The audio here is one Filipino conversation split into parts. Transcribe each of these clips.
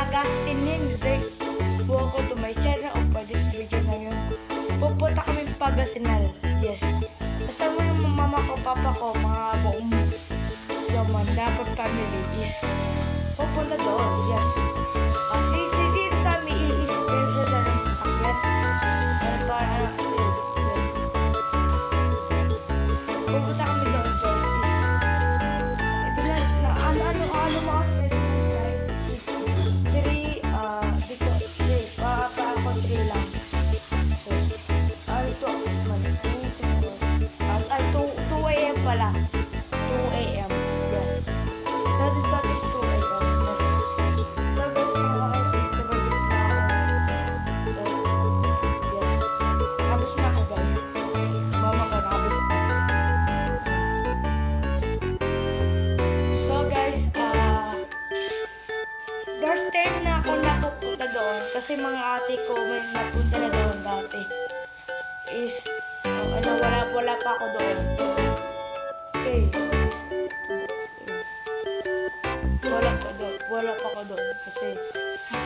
Agustin Lindsay. Welcome to my channel o for this video ngayon. Pupunta kami Pagasinal. Yes. Kasama yung mama ko, papa ko, mga buong yaman. Dapat family is pupunta doon. Yes. Kasi si din kami i-special doon kasi mga ate ko may napunta na doon dati. Is, oh, ano, wala, wala pa ako doon. Is, okay. Wala pa doon. Wala pa ako doon. Kasi,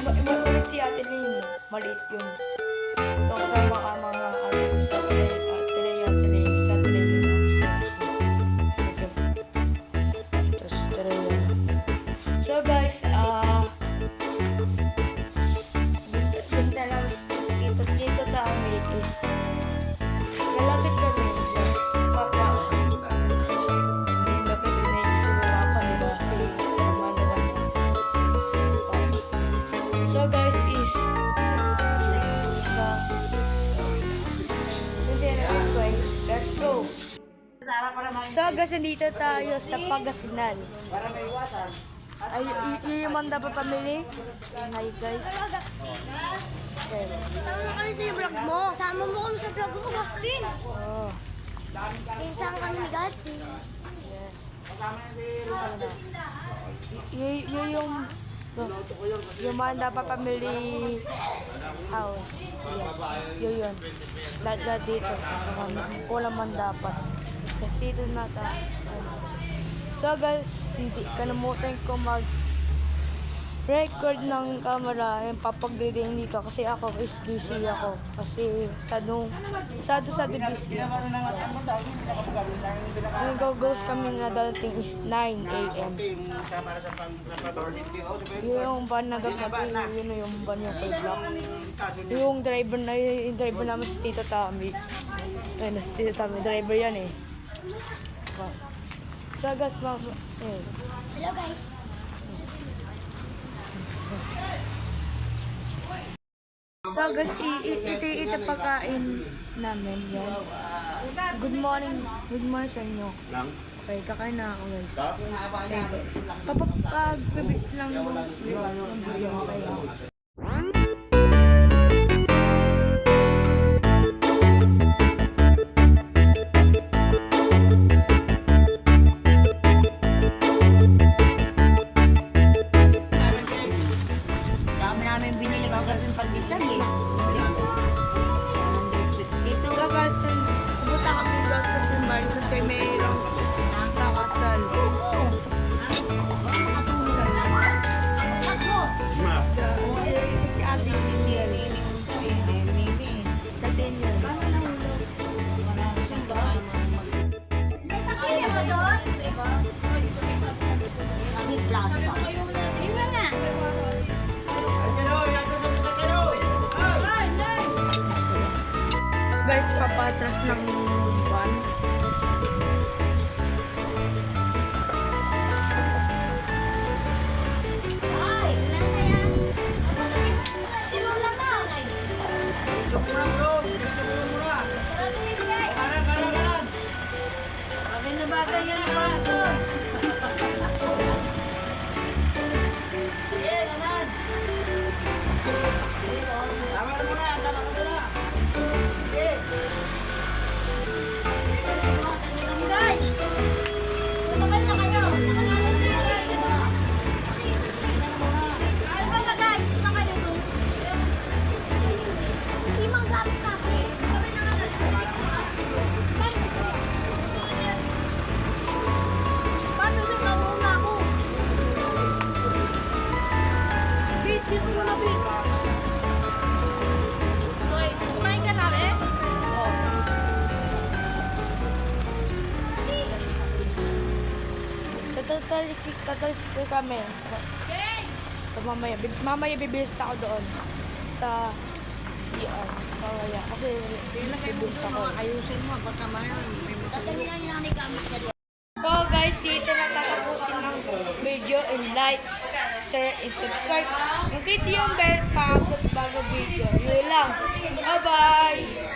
ma- ma- maliit si ate eh. Maliit yun. Ito sa mga mga ate ko sa is malapit na naman so guys is let's go. So guys, nandito tayo sa Pagasinan. Ay, y- y- yung manda pa pamili? Hi guys. Okay. Sama kami sa vlog mo. Sama mo kami sa vlog mo, Gastin. Oh, Pinsan kami ni Gastin. yeah. Y- y- yung yung manda pa pamili house. Yes. Yun yun. Lahat lahat dito. Kulang man dapat. Kasi dito na ta. So guys, hindi kalimutan ko mag record ng camera. Yung papagdiding dito kasi ako is busy ako. Kasi sado sado sado busy ako. Yung gagawin kami na darating is 9 a.m. yung van na gagabi yun yung van yung kay Black yung driver na yung driver namin si Tito Tami. Ayun si Tito Tami driver yan eh so guys mga eh, Hello guys. So guys, i- i- ito ito pagkain namin yan. Good morning, good morning sa inyo. Okay, kakain na ako guys. Okay, kapag bibis lang yung video, okay. Namin binili kagabi pag-isag eh. Ito, guys, pumunta kami doon sa simbahan kasi mayroong Papatras ng Tatalik, tatalik kami. Mamaya, bib- ako doon sa CR. Mamaya, kasi bibilis ako. Ayusin mo, baka mayroon. So guys, dito na tatapusin ng video and like, share, and subscribe. Ang click yung bell para bago video. Yun lang. Bye-bye!